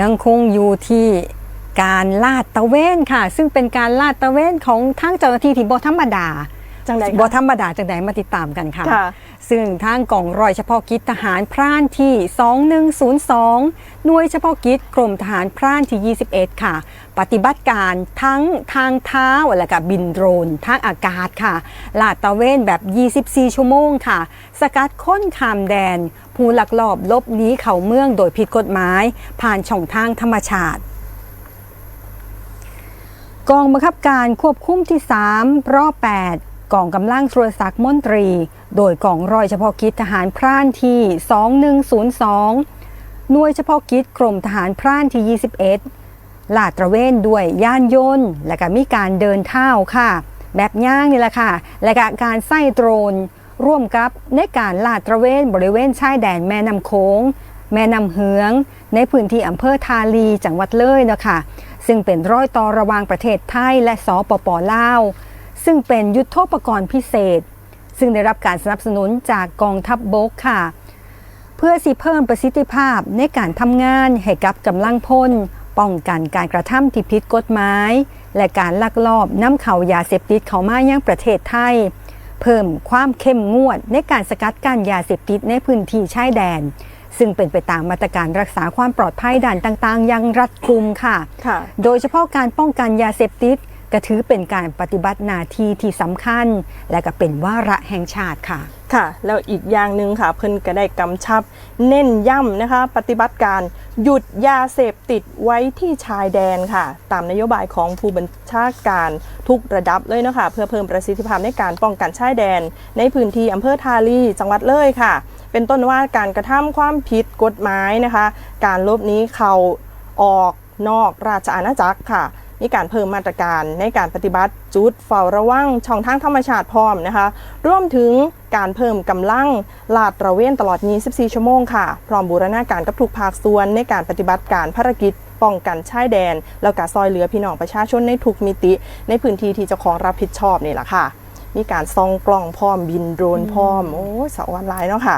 ยังคงอยู่ที่การลาดตะเวนค่ะ ซึ่งเป็นการลาดตะเวนของทั้งเจ้าหน้าที่ที่บ่ธรรมดา จังใดบ่คะธรรมดาจังใดมาติดตามกันค่ะ ค่ะ ซึ่งทางกองร้อยเฉพาะกิจทหารพรานที่ 2102 หน่วยเฉพาะกิจกรมทหารพรานที่ 21 ค่ะ ปฏิบัติการทั้งทางเท้าและก็บินโดรนทางอากาศค่ะ ลาดตระเวนแบบ 24 ชั่วโมงค่ะ สกัดค้นขามแดน ผู้ลักลอบลบหนีเข้าเมืองโดยผิดกฎหมาย ผ่านช่องทางธรรมชาติ กองบังคับการควบคุมที่ 3 รอบ 8 กองกำลังสุรศักดิ์มนตรี โดยกองร้อยเฉพาะกิจทหารพรานที่ 2102 หน่วยเฉพาะกิจกรมทหารพรานที่ 21 ลาดตระเวนด้วยย่านยนต์ และก็มีการเดินเท้าค่ะ แบบย่างนี่แหละค่ะ และก็การใส่โดรน ร่วมกับในการลาดตระเวนบริเวณชายแดนแม่น้ำโขงแม่น้ำเหือง ในพื้นที่อำเภอทาลีจังหวัดเลยนะคะซึ่งเป็นร้อยต่อระวางประเทศไทยและสปปลาว ซึ่งเป็นยุทโธปกรณ์พิเศษ ซึ่งได้รับการสนับสนุนจากกองทัพบบกค่ะ เพื่อสิเพิ่มประสิทธิภาพในการทำงานให้กับกำลังพล ป้องกันการกระทำที่ผิดกฎหมาย และการลักลอบนำเข้ายาเสพติดเข้ามายังประเทศไทย เพิ่มความเข้มงวดในการสกัดกั้นยาเสพติดในพื้นที่ชายแดนซึ่งเป็นไปตามมาตรการรักษาความปลอดภัยด่านต่างๆอย่างรัดกุมค่ะค่ะ โดยเฉพาะการป้องกันยาเสพติด ก็ถือเป็นการปฏิบัติหน้าที่ที่สำคัญ และก็เป็นวาระแห่งชาติค่ะ ค่ะ แล้วอีกอย่างหนึ่งค่ะ เพิ่นก็ได้กำชับ เน้นย้ำนะคะ ปฏิบัติการหยุดยาเสพติดไว้ที่ชายแดนค่ะ ตามนโยบายของผู้บัญชาการทุกระดับเลยนะคะเพื่อเพิ่มประสิทธิภาพในการป้องกันชายแดน ในพื้นที่อำเภอทาลีจังหวัดเลยค่ะ เป็นต้นว่าการกระทำความผิดกฎหมายนะคะ การลบนี้เขาออกนอกราชอาณาจักรค่ะ มีการเพิ่มมาตรการในการปฏิบัติจุดเฝ้าระวังช่องทางธรรมชาติพร้อมนะคะรวมถึงการเพิ่มกำลังลาดตระเวนตลอด 24 ชั่วโมงค่ะ พร้อมบูรณาการกับทุกภาคส่วนในการปฏิบัติการภารกิจป้องกันชายแดน แล้วก็ซอยเหลือพี่น้องประชาชนในทุกมิติ ในพื้นที่ที่เจ้าของรับผิดชอบนี่แหละค่ะ มีการซองกล้องพร้อมบินโดรนพร้อมโอ้สวรรค์ลายเนาะค่ะ